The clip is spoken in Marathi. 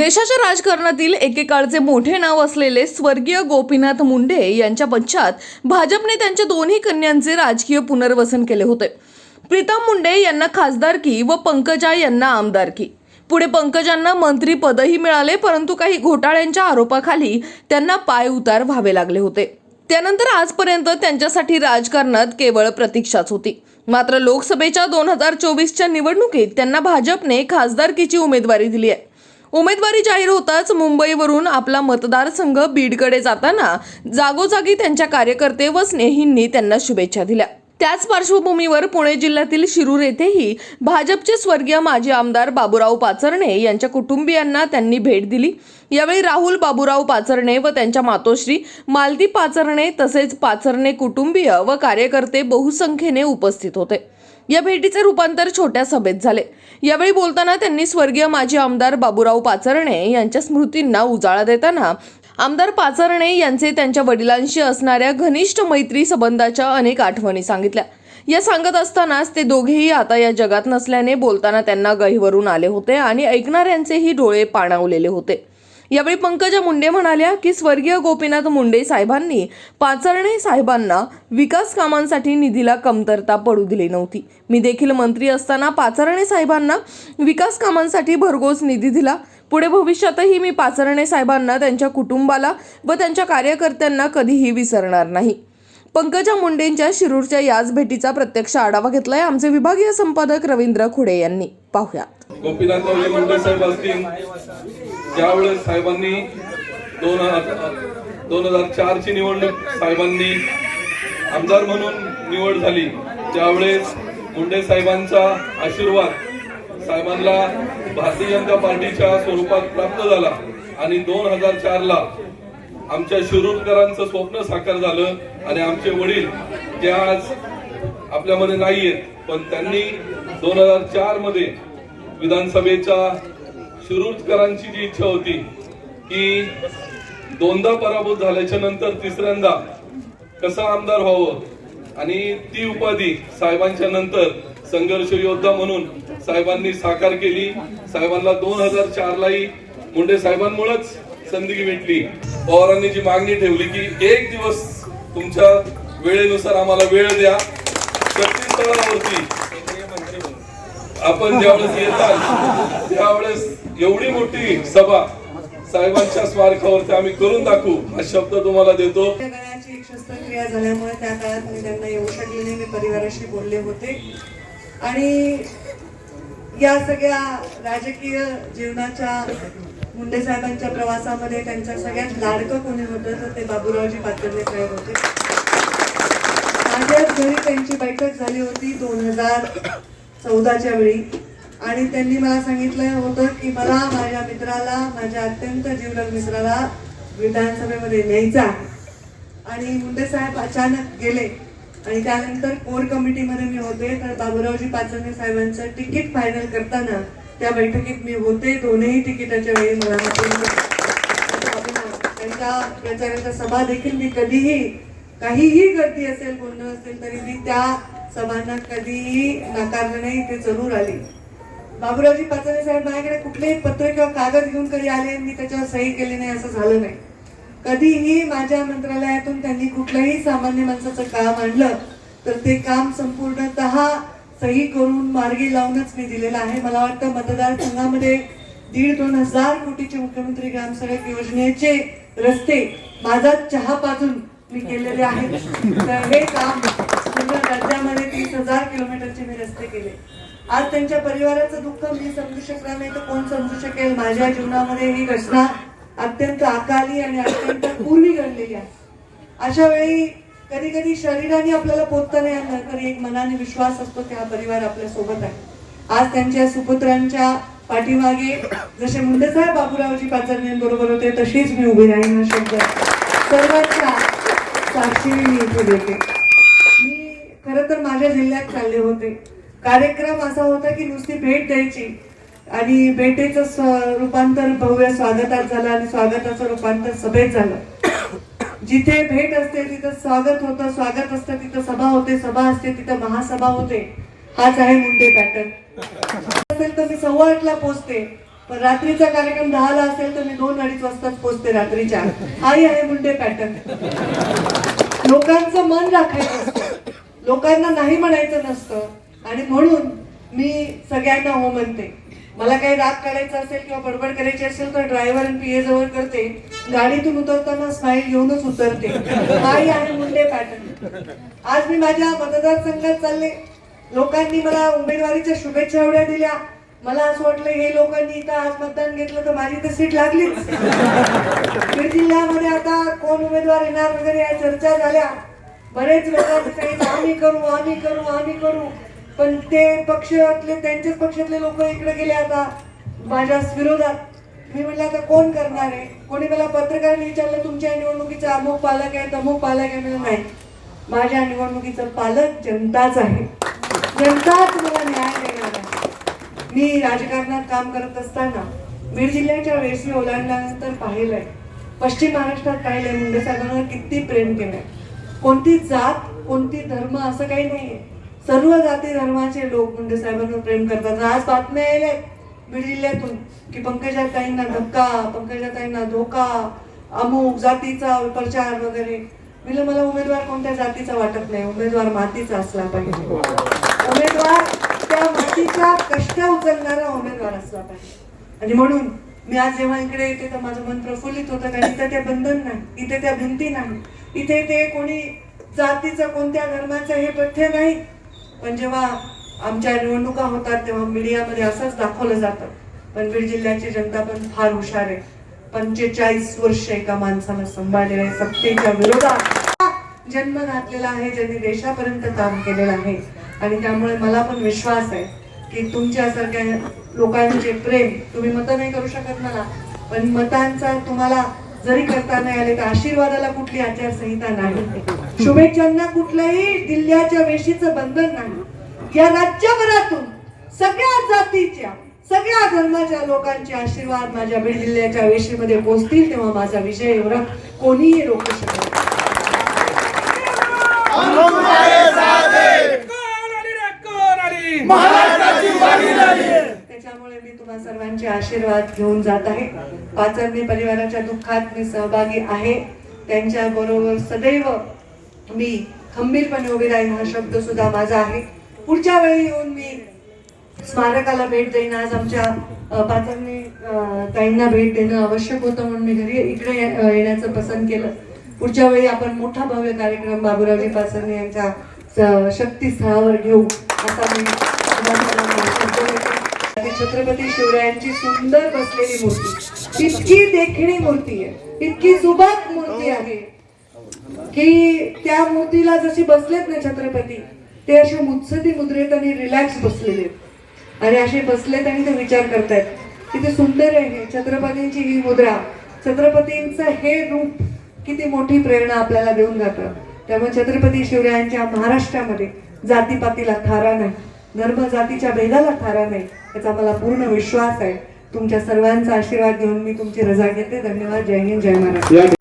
देशाच्या राजकारणातील एकेकाळचे मोठे नाव असलेले स्वर्गीय गोपीनाथ मुंडे यांच्या पश्चात भाजपने त्यांच्या दोन्ही कन्यांचे राजकीय पुनर्वसन केले होते. प्रीतम मुंडे यांना खासदारकी व पंकजा यांना आमदारकी. पुढे पंकजांना मंत्रीपदही मिळाले परंतु काही घोटाळ्यांच्या आरोपाखाली त्यांना पाय उतार व्हावे लागले होते. त्यानंतर आजपर्यंत त्यांच्यासाठी राजकारणात केवळ प्रतीक्षाच होती. मात्र लोकसभेच्या दोन हजार चोवीसच्या निवडणुकीत त्यांना भाजपने खासदारकीची उमेदवारी दिली आहे. उमेदवारी जाहीर होताच मुंबईवरून आपला मतदारसंघ बीडकडे जाताना जागोजागी त्यांच्या कार्यकर्ते व स्नेहींनी त्यांना शुभेच्छा दिल्या. त्याच पार्श्वभूमीवर पुणे जिल्ह्यातील शिरूर येथेही भाजपचे स्वर्गीय माजी आमदार बाबूराव पाचरणे यांच्या कुटुंबियांना त्यांनी भेट दिली. यावेळी राहुल बाबूराव पाचरणे व त्यांच्या मातोश्री मालती पाचरणे तसेच पाचरणे कुटुंबीय व कार्यकर्ते बहुसंख्येने उपस्थित होते. या भेटीचे रूपांतर छोट्या सभेत झाले. यावेळी बोलताना त्यांनी स्वर्गीय माजी आमदार बाबूराव पाचरणे यांच्या स्मृतींना उजाळा देताना आमदार पाचरणे यांचे त्यांच्या वडिलांशी असणाऱ्या घनिष्ठ मैत्री संबंधाच्या अनेक आठवणी सांगितल्या. या सांगत असतानाच ते दोघेही आता या जगात नसल्याने बोलताना त्यांना गहिवरून आले होते आणि ऐकणाऱ्यांचेही डोळे पाणावलेले होते. यावेळी पंकजा मुंडे म्हणाल्या की स्वर्गीय गोपीनाथ मुंडे साहेबांनी पाचरणे साहेबांना विकास कामांसाठी निधीला कमतरता पडू दिली नव्हती. मी देखील मंत्री असताना पाचरणे साहेबांना विकास कामांसाठी भरघोस निधी दिला. पुढे भविष्यातही मी पाचरणे साहेबांना त्यांच्या कुटुंबाला व त्यांच्या कार्यकर्त्यांना कधीही विसरणार नाही. पंकजा मुंडेंच्या शिरूरच्या याच भेटीचा प्रत्यक्ष आढावा घेतलाय आमचे विभागीय संपादक रवींद्र खुडे यांनी. पाहुयात. गोपीनाथ मुंडे साहेब असतील. ज्यावेळेस साहेबांनी दोन हजार दोन हजार चारची निवडणूक साहेबांनी आमदार म्हणून निवड झाली त्यावेळेस मुंडे साहेबांचा आशीर्वाद साहेबांना भारतीय जनता पार्टीच्या स्वरूपात प्राप्त झाला आणि दोन हजार चारला आमच्या शिरूरकरांचं स्वप्न साकार झालं आणि आमचे वडील जे आज आपल्यामध्ये नाही आहेत पण त्यांनी दोन हजार चारमध्ये विधानसभेच्या शिरूरकरांची जी इच्छा होती की दोनदा पराभूत झाल्याच्यानंतर तिसऱ्यांदा कसं आमदार व्हावं? आणि ती उपाधी साहेबांच्या नंतर संघर्ष योद्धा म्हणून साहेबांनी साकार केली. साहेबांना दोन हजार चार लाही मुंडे साहेबांमुळेच संधी भेटली. पवारांनी जी मागणी ठेवली की एक दिवस तुमच्या वेळेनुसार आम्हाला वेळ द्या. शक्तीस्थळावरती आपण ज्यावेळेस येतात त्यावेळेस एवढी मोठी सभा साहेबांच्या स्मारकावरती आम्ही करून दाखवू हा शब्द तुम्हाला देतो. एक शस्त्रक्रिया झाल्यामुळे त्या काळात मी त्यांना येऊ शकले नाही मी परिवाराशी बोलले होते. आणि या सगळ्या राजकीय जीवनाच्या मुंडे साहेबांच्या प्रवासामध्ये त्यांच्या सगळ्यात लाडकं कोणी होतं तर ते बाबूरावजी पातर्ले साहेब होते. माझ्याच घरी त्यांची बैठक झाली होती दोन हजार चौदाच्या वेळी. आणि त्यांनी मला सांगितलं होतं की मला माझ्या मित्राला माझ्या अत्यंत जीवलग मित्राला विधानसभेमध्ये न्यायचा आणि मुंडे साहेब अचानक गेले. आणि त्यानंतर कोर कमिटीमध्ये मी होते. तर बाबुरावजी पाचरणे साहेबांचं तिकीट फायनल करताना त्या बैठकीत मी होते. दोनही तिकिटाच्या वेळी मला त्यांच्या प्रचाराच्या सभा देखील मी कधीही काहीही गर्दी असेल गोंधळ असेल तरी मी त्या सभांना कधीही नाकारलं नाही ते जरूर आली. बाबूरावजी पाचरे साहेब माझ्याकडे कुठलेही पत्र किंवा कागद घेऊन कधी आले मी त्याच्यावर सही केली नाही असं झालं नाही. कधीही माझ्या मंत्रालयातून त्यांनी कुठलंही सामान्य माणसाचं काम आणलं तर ते काम संपूर्णतः सही करून मार्गी लावूनच मी दिलेलं आहे. मला वाटतं मतदारसंघामध्ये दीड दोन हजार कोटीचे मुख्यमंत्री ग्रामसडक योजनेचे रस्ते माझा चहा पाजून मी केलेले आहेत. तर हे काम राज्यामध्ये तीस हजार किलोमीटरचे मी रस्ते केले. आज त्यांच्या परिवाराचं दुःख मी समजू शकणार नाही तर कोण समजू शकेल? माझ्या जीवनामध्ये ही घटना अत्यंत अकाली आणि अत्यंत पूर्वी घडलेली आहे. अशा वेळी कधी कधी शरीराने आपल्याला पोचता नाही आलं तरी एक मनाने विश्वास असतो की हा परिवार आपल्यासोबत आहे. आज त्यांच्या सुपुत्रांच्या पाठीमागे जसे मुंडेसाहेब बाबूरावजी पाचरण्यांबरोबर होते तशीच मी उभी राहीन शब्द सर्वांच्या साक्षीने मी इथे देते. खरं तर माझ्या जिल्ह्यात चालले होते. कार्यक्रम असा होता की नुसती भेट द्यायची. आणि भेटेचं स्व- रूपांतर भव्य स्वागतात झालं आणि स्वागताचं रूपांतर सभेत झालं. जिथे भेट असते तिथं स्वागत होतं स्वागत असतं तिथं सभा होते सभा असते तिथं महासभा होते. हाच आहे मुंडे पॅटर्न. असेल तर मी सव्वा आठला पोचते. पण रात्रीचा कार्यक्रम दहाला असेल तर मी दोन अडीच वाजताच पोहोचते रात्रीच्या. हाही आहे मुंडे पॅटर्न. लोकांचं मन राखायचं. लोकांना नाही म्हणायचं नसतं. आणि म्हणून मी सगळ्यांना हो म्हणते. मला काही राग काढायचा असेल किंवा बडबड करायची असेल तर ड्रायव्हर आणि पीए जवळ करते. गाडीतून उतरताना स्माईल घेऊनच उतरते. हाही आणि मुंडे पॅटर्न आज मी माझ्या मतदारसंघात चालले. लोकांनी मला उमेदवारीच्या शुभेच्छा एवढ्या दिल्या. मला असं वाटलं हे लोकांनी इथं आज मतदान घेतलं तर माझी तर सीट लागलीच. बीड जिल्ह्यामध्ये आता कोण उमेदवार येणार वगैरे या चर्चा झाल्या. बरेच लोकांनी काही आम्ही करू आम्ही करू आम्ही करू. पण ते पक्षातले त्यांच्याच पक्षातले लोक इकडे गेले आता माझ्या विरोधात. मी म्हटलं आता कोण करणार आहे? कोणी मला पत्रकारांनी विचारलं तुमच्या निवडणुकीचा अमुक पालक आहे तमुक पालक आहे? म्हणजे नाही. माझ्या निवडणुकीचं पालक जनताच आहे. जनताच मला न्याय देणार आहे. मी राजकारणात काम करत असताना बीड जिल्ह्याच्या वेशी ओलांडल्यानंतर पाहिलंय. पश्चिम महाराष्ट्रात पाहिलंय मुंडे साहेबांवर किती प्रेम केलंय. कोणती जात कोणती धर्म असं काही नाहीये सर्व जाती धर्माचे लोक म्हणजे मुंडे साहेबांवर प्रेम करतात. आज बातम्या यायला बीड जिल्ह्यातून की पंकजाताईंना धक्का पंकजाताईंना धोका अमुक जातीचा प्रचार वगैरे. म्हणजे मला उमेदवार कोणत्या जातीचा वाटत नाही. उमेदवार मातीचा असला पाहिजे. उमेदवार त्या मातीचा कष्ट उचलणारा उमेदवार असला पाहिजे. आणि म्हणून मी आज जेव्हा इकडे येते तर माझं मन प्रफुल्लित होतं. कारण इथं त्या बंधन नाही. इथे त्या भिंती नाही. इथे ते कोणी जातीचं कोणत्या धर्माचं हे पथ्य नाही. पण जेव्हा आमच्या निवडणुका होतात तेव्हा मीडियामध्ये असंच दाखवलं जातं. पण बीड जिल्ह्याची जनता पण फार हुशार आहे. पंचेचाळीस वर्ष एका माणसाला सांभाळलेलं आहे सत्तेच्या विरोधात. जन्म घातलेला आहे ज्यांनी देशापर्यंत काम केलेलं आहे. आणि त्यामुळे मला पण विश्वास आहे की तुमच्यासारख्या लोकांचे प्रेम तुम्ही मतं नाही करू शकत मला पण मतांचा तुम्हाला जरी करता नाही आले तर आशीर्वादाला कुठली आचारसंहिता नाही. शुभेच्छांना कुठलंही जिल्ह्याच्या वेशीचं बंधन नाही. या राज्यभरातून सगळ्या जातीच्या सगळ्या धर्माच्या लोकांचे आशीर्वाद माझ्या बीड जिल्ह्याच्या वेशीमध्ये पोहोचतील तेव्हा माझा विजय एवढा कोणीही रोखू शकत नाही. तुम्हा सर्वांचे आशीर्वाद घेऊन जात आहे. पाचरणी परिवाराच्या दुःखात मी सहभागी आहे. त्यांच्या बरोबर सदैव मी खंबीरपणे उभी राहीन हा शब्द सुद्धा माझा आहे. पुढच्या वेळी येऊन मी स्मारकाला भेट देईन. आज आमच्या पाचरणे पाचरणी ताईंना भेट देणं आवश्यक होतं म्हणून मी घरी इकडे ये- येण्याचं पसंत केलं. पुढच्या वेळी आपण मोठा भव्य कार्यक्रम बाबुरावजी पाचरणी यांच्या शक्तीस्थळावर घेऊ. असा मी छत्रपती शिवरायांची सुंदर बसलेली मूर्ती. इतकी देखणी मूर्ती आहे. इतकी सुबक मूर्ती आहे. की त्या मूर्तीला जशी बसलेत ना छत्रपती ते असे मुत्सदी मुद्रेत आणि रिलॅक्स बसलेले आहेत. आणि असे बसलेत आणि ते विचार करतायत. किती सुंदर आहे छत्रपतींची ही मुद्रा छत्रपतींचं हे रूप किती मोठी प्रेरणा आपल्याला देऊन जातं. त्यामुळे छत्रपती शिवरायांच्या महाराष्ट्रामध्ये जातीपातीला थारा नाही. धर्म जातीच्या भेदाला थारा नाही. याचा मला पूर्ण विश्वास आहे. तुमच्या सर्वांचा आशीर्वाद घेऊन मी तुमची रजा घेते. धन्यवाद. जय हिंद जय महाराष्ट्र.